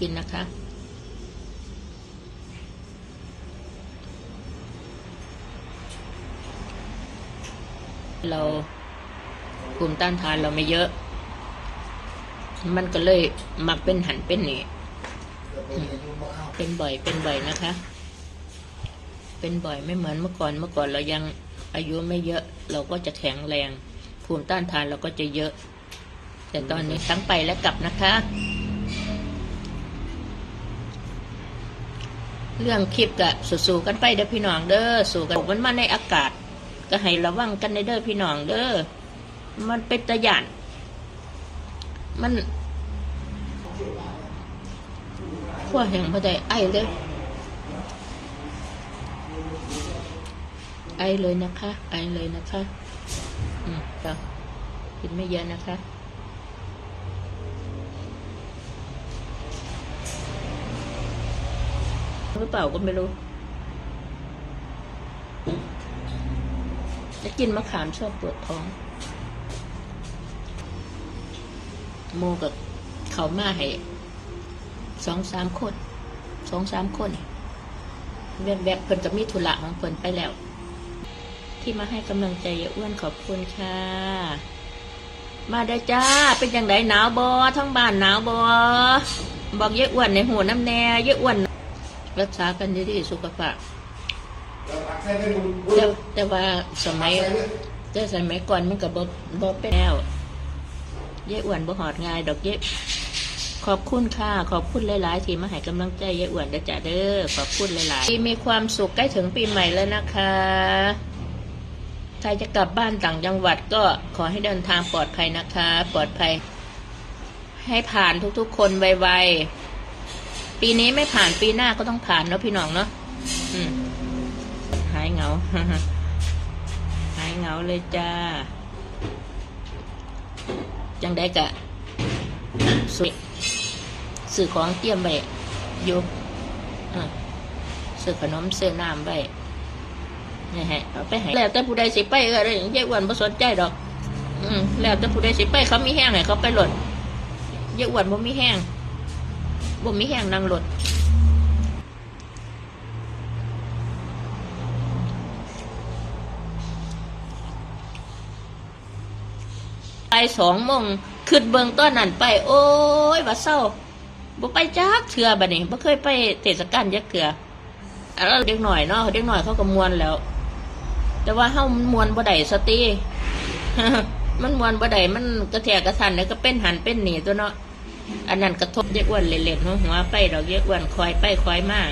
กินนะคะ เราภูมิต้านทานเราไม่เยอะ มันก็เลยมักเป็นหันเป็นนี่เป็นบ่อยเป็นบ่อยนะคะ เป็นบ่อยไม่เหมือนเมื่อก่อนเมื่อก่อนเรายังอายุไม่เยอะ เราก็จะแข็งแรง ภูมิต้านทานเราก็จะเยอะ แต่ตอนนี้ทั้งไปและกลับนะคะ เรื่องคลิปกะสู้ๆกันไปเด้อพี่น้องเด้อสู้กันมันมาในอากาศ ก็ให้ระวังกันในเด้อพี่น้องเด้อมันเป็นตะยานมันขั้วแห่งพอได้ไอเลยไอเลยนะคะ ไอเลยนะคะ อืมจ้ะกินไม่เยอะนะคะ รือเปล่าก็ไม่รู้ จะกินมะขามชอบปวดท้อง โมกับเขามาให้สองสามคนสองสามคนแวบแบบๆเพิ่นกับมีธุระของเพิ่นไปแล้ว ที่มาให้กำลังใจยอ้วนขอบคุณค่ะ มาได้จ้า เป็นยังไงหนาวบอทั้งบ้านหนาวบอบอกเยายอ้วนในหูน้ำแน่เยายอ้วน รักษากันดีๆสุขภาพแต่แต่ว่าสมัยแต่สมัยก่อนมันก็บ่บ่เป็นแล้วยายอ้วนบ่หอดง่ายดอกเย็บขอบคุณค่ะ ขอบคุณหลาย ๆ ที่มาให้กำลังใจยายอ้วนเด้อจ้าเด้อขอบคุณหลายๆมีความสุขใกล้ถึงปีใหม่แล้วนะคะใครจะกลับบ้านต่างจังหวัดก็ขอให้เดินทางปลอดภัยนะคะ ปลอดภัย ให้ผ่านทุกๆ คนไวๆ ปีนี้ไม่ผ่านปีหน้าก็ต้องผ่านเนาะพี่น้องเนาะหายเหงา หายเหงาเลยจ้า จังได้กะสุดสื่อของเตรียมไว้ยู่อ่อขนมซื้อน้ำไว้นี่ฮะเอาไปให้แล้วแต่ผู้ใดสิไปก็ได้ยายอ้วนบ่สนใจดอก อืมแล้วแต่ผู้ใดสิไปเขามีแห้งให้เขาไปหล่นยายอ้วนบ่มีแห้ง บ่มีแห้งนั่งรถไปสองโมงขึ้นเบิงต้นนั่นไป โอ้ยว่าเศร้าบ่ไปจักเถื่อบัดนี้บ่เคยไปเทศกาลยักเถื่ออันนั้นเด็กหน่อยเนาะเด็กหน่อยเขาก็มวนแล้ว แต่ว่าเฮามันมวนบ่ได้สติมันมวนบ่ได้มันกระแทกกระทันแล้วก็เป็นหันเป็นหนีตัวเนาะ อันนั้นกระทบเยอะอ้วนเล็กๆหัวหัวไปดอกเยอะอ้วนคอยไปคอยมาก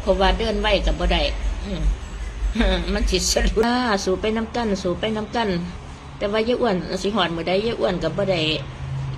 เพราะว่าเดินไหวกับบ่ได้มันจิตสรุปสู่ไปน้ำกันสู่ไปน้ำกันแต่ว่าเยอะอ้วนสิหอดมือได้เยอะอ้วนกับบ่ได้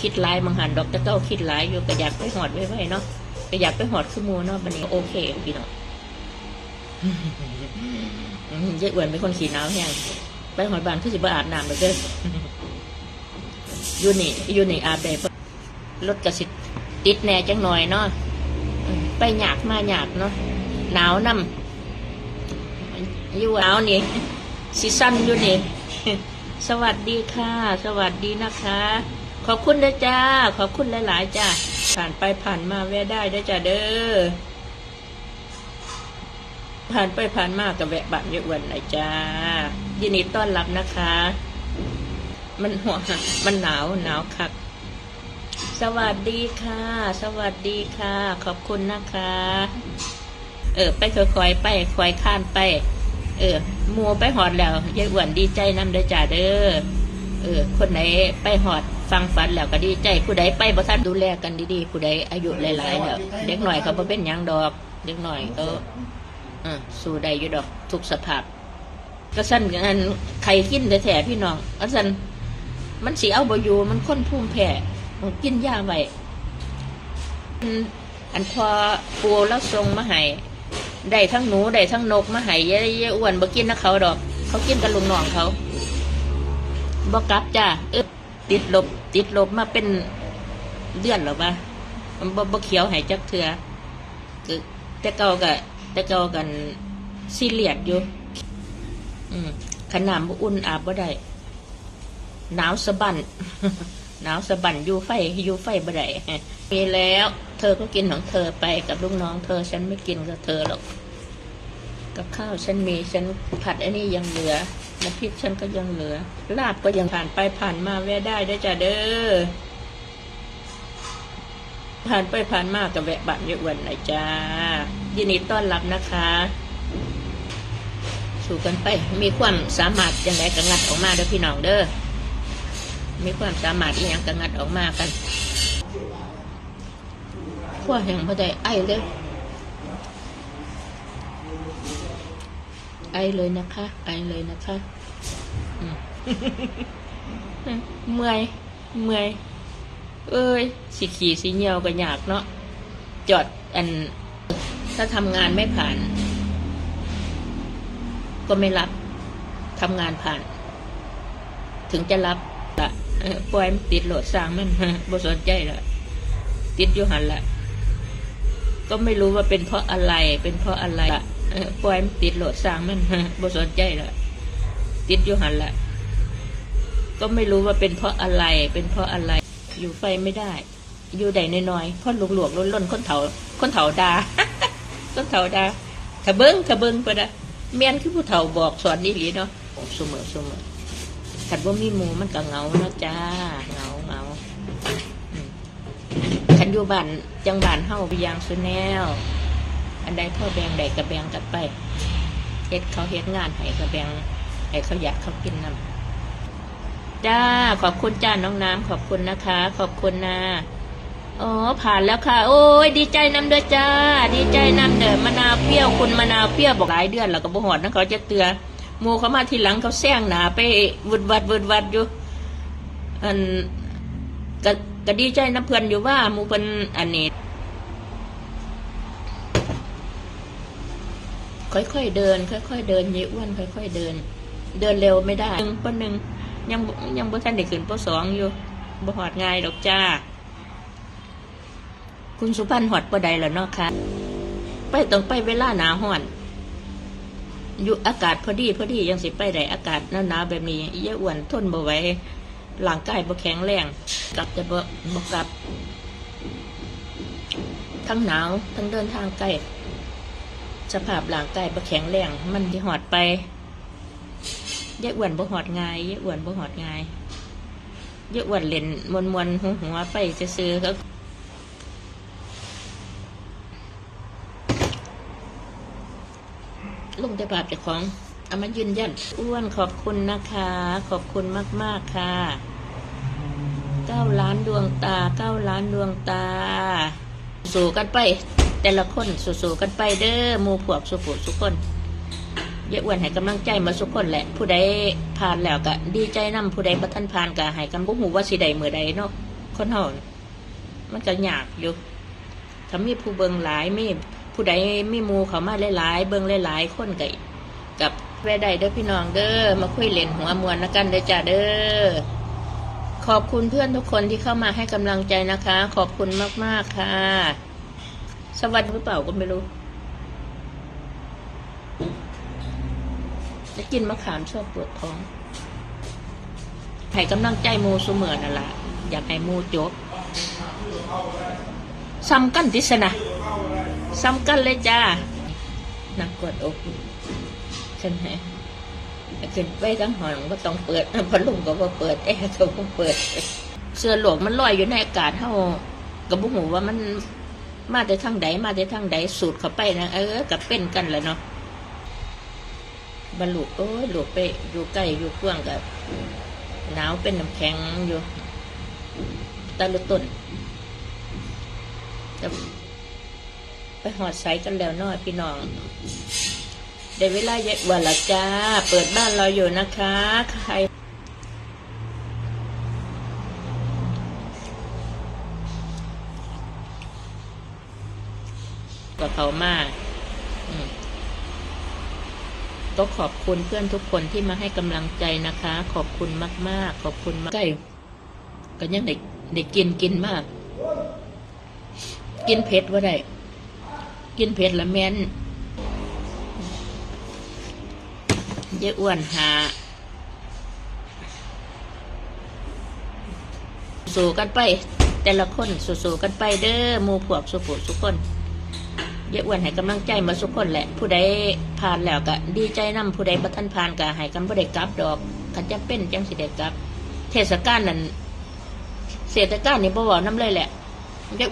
คิดลายบางหันดอกต่เก้าคิดลายอยู่ก็อยากไปหอดไว้ไว้เนาะก็อยากไปหอดขึ้นมูเนาะบันนี้โอเคพี่เน้องอืมเยอะอ้วนเป็นคนขี้หนาวแห้งไปหอดบานคือสิบ่อาบน้ำเลยเด้อ อยู่นี่อยู่นี่อาบได้เพิ่นรถกระสิติดแน่จังหน่อยเนาะไปหยากมาหยากเนาะหนาวนำอยู่หนาวนี่สิสั้นอยู่นี่สวัสดีค่ะ สวัสดีนะคะ ขอบคุณนะจ้า ขอบคุณหลาย ๆ จ้า ผ่านไปผ่านมาแวะได้ด้จ้าเด้อ ผ่านไปผ่านมากับแวะบ้านเยอะวันเลยจ้า ยินดีต้อนรับนะคะ มันหัวมันหนาวหนาวคัก สวัสดีค่ะ สวัสดีค่ะ ขอบคุณนะคะ เออ ไปค่อยๆไปค่อยข้านไป เออมัวไปหอดแล้วยายอ้วนดีใจนำเด้อจ่าเด้อเออ คนไหนไปหอดฟังฝันแล้วก็ดีใจผู้ใดไปบ่ทันดูแลกันดีๆผู้ใดอายุหลายๆแล้วเด็กหน่อยเขาเป็นยังดอกเด็กหน่อยเอออ่าสู้ได้อยู่ดอกทุกสภาพก็สั้นอันไข่กินแต่แถพี่น้องอันสั้น มันสีเอาบอยู่มันค้นพุ่มแผ่มันกินยาไว้อันพอปูแล้วทรงมาให้ได้ทั้งหนูได้ทั้งนกมาให้ยายยายอ้วนบ่กินนะเขาดอก เขากินกับลุงน้องเขาบ่กลับจ้าเออติดลบ ติดลบมาเป็นเดือนหรอปะมันบ่บ่เขียวให้จักเถือคือแต่เก่าก็แต่เก่ากันซีเรียสอยู่ อืมขนาดบ่อุ่นอาบบ่ได้ หนาวสะบันหนาวสะบันอยู่ไฟอยู่ไฟบ่ได้มีแล้ว เธอก็กินของเธอไปกับลูกน้องเธอฉันไม่กินกับเธอหรอก กับข้าวฉันมีฉันผัดอ้นี่ยังเหลือน้ำพริกฉันก็ยังเหลือ ลาบก็ยังผ่านไปผ่านมาแวะได้ได้จ้ะเด้อผ่านไปผ่านมากับแวะบ้านเยอะวันหน่อยจ้า ยินดีต้อนรับนะคะสู่กันไปมีความสามารถยังไงกังัดออกมาเด้อพี่น้องเด้อ มีความสามารถอีหยังกังัดออกมากันขั้วแห่งพอได้ไอเลยไอเลยนะคะ ไอเลยนะคะเมื่อยเมื่อยเอ้ยสิขี่สิเหี่ยวก็ยากเนาะจอดอัน ถ้าทำงานไม่ผ่าน ก็ไม่รับทำงานผ่าน ถึงจะรับ ปล่อยมันติดโหลดสร้างมันบ่สนใจละติดอยู่หันละก็ไม่รู้ว่าเป็นเพราะอะไร เป็นเพราะอะไรละเออปล่อยมันติดโหลดสร้างมันบ่สนใจละติดอยู่หันละก็ไม่รู้ว่าเป็นเพราะอะไร เป็นเพราะอะไร อยู่ไฟไม่ได้ อยู่ใดน้อยๆเพราะหลวกๆล้นคนเถาคนเถาดาคนเถาดาถ้าเบิ้งถ้าเบิ้งไปนะเมียนคือผู้เฒ่าบอกสอนนี่หลีเนาะเสมอเสมอ ขัดว่ามีหมูมันก็เหงาเนาะจ้าเหงาเหงาขันอยู่บ้านจังบ้านเฮาไปยางสุแนว อันใดพ่อแบงใดกระแบงกันไปเฮ็ดเขาเฮ็ดงานให้กระแบงให้เขาอยากเขากินน้ำจ้าขอบคุณจ้าน้องน้ำขอบคุณนะคะ ขอบคุณนะอ๋อผ่านแล้วค่ะ โอ้ยดีใจน้ำเด้อจ้า ดีใจน้ำเด้อมะนาวเปรี้ยวคุณมะนาวเปรี้ยวบอกหลายเดือนแล้วก็บ่หอดนะเขาจะเตือน หมูเขามาทีหลังเขาแซงหนาไปวุดวัดวุดวัดอยู่อันก็ก็ดีใจน้ำเพื่อนอยู่ว่าหมูเพิ่นอันนี้ค่อยๆเดิน ค่อยๆเดินเยอ้วนค่อย ๆ เดิน เดินเร็วไม่ได้หนึ่งปหนึ่งยังยังบ่ทันได้ขึ้นปสองอยู่บ่หอดง่ายดอกจ้า คุณสุพันธ์หอดปใดแล้วเนาะคะไปต้องไปเวลาหนาหอน อยู่อากาศพอดีพอดียังสิไปได้อากาศหนาวๆแบบนี้เยอ้วนทนบ่ไหวร่างกายบ่แข็งแรงกลับจะบ่บ่กลับ ทั้งหนาวทั้งเดินทางไกลสภาพร่างกายบ่แข็งแรงมันที่หอดไปเยายอ้วนบ่หอดง่ายยายอ้วนบ่หอดง่ายยายอ้วนเล่นมวนมวนๆหัวหัวๆไปซื้อๆ ภาพจากของเอามายืนยันอ้วนขอบคุณนะคะ ขอบคุณมาก ๆ ค่ะเก้าล้านดวงตาเก้าล้านดวงตา สู่กันไป แต่ละคนสู่ๆกันไปเด้อหมู่พวกสุขสุกคนเยอะอ้วนให้กำลังใจมาสุกคนแหละ ผู้ใดผ่านแล้วก็ดีใจนํผู้ใดบ่ทันผ่านก็ให้กันบ่ฮู้ว่าสิใดเมื้อใดเนาะคนเฮาน่ะมันก็ยากอยู่ถ้ามีผู้เบิ่งหลายมี ผู้ใดมีมูเขามาหลายๆเบิ่งหลายๆคนก็กับแวะได้เด้อพี่น้องเด้อมาคุยเล่นหัวมวนนะกันเด้อจ้าเด้อขอบคุณเพื่อนทุกคนที่เข้ามาให้กำลังใจนะคะ ขอบคุณมากๆค่ะ สวัสดีหรือเปล่าก็ไม่รู้จะกินมะขามชอบปวดท้องให้กำลังใจมูเสมอนั่นแหละอยากให้มูจบซ้ำกันทิศนะ ซ้ำกันเลยจ้านักกดอกฉันไงขึ้นไปทั้งหอนก็ต้องเปิดพัดลมก็บ่เปิดแอร์ก็บ่เปิด เสื้อหลวงมันลอยอยู่ในอากาศเท่ากับบุหูว่ามันมาแต่ทางใดมาแต่ทางใดสูดเข้าไปนะเออกับเป็นกันแหละเนาะบรรลุโอ้ยหลวไปอยู่ใกล้อยู่กว้างกับหนาวเป็นน้ำแข็งอยู่ตะลุต้นจะ ไปหอดใสกันแล้วน้อยพี่น้องได้เวลาเย็นวันละจ้า เปิดบ้านเราอยู่นะคะ ใครกับเขามากอืมก็ขอบคุณเพื่อนทุกคนที่มาให้กำลังใจนะคะ ขอบคุณมาก ๆ ขอบคุณมากใกล้ก็ยังเด็กเด็กกินกินมาก กินเผ็ดว่าได้ กินเผ็ดละแม่นเยอ้วนหา สู้ๆกันไป แต่ละคนสู้ๆกันไปเด้อมูพวกสุปุสุคนเยอะอ้วนให้กำลังใจมาสุคนแหละ ผู้ใดผ่านแล้วก็ดีใจนํผู้ใดบ่ทันผ่านก็ให้กันบ่ได้กลับดอกคันจำเป็นจังสิได้กลับ เทศกาลนั้นเศรษฐกาลนี่บ่เว้านำเลยแหละเยอะ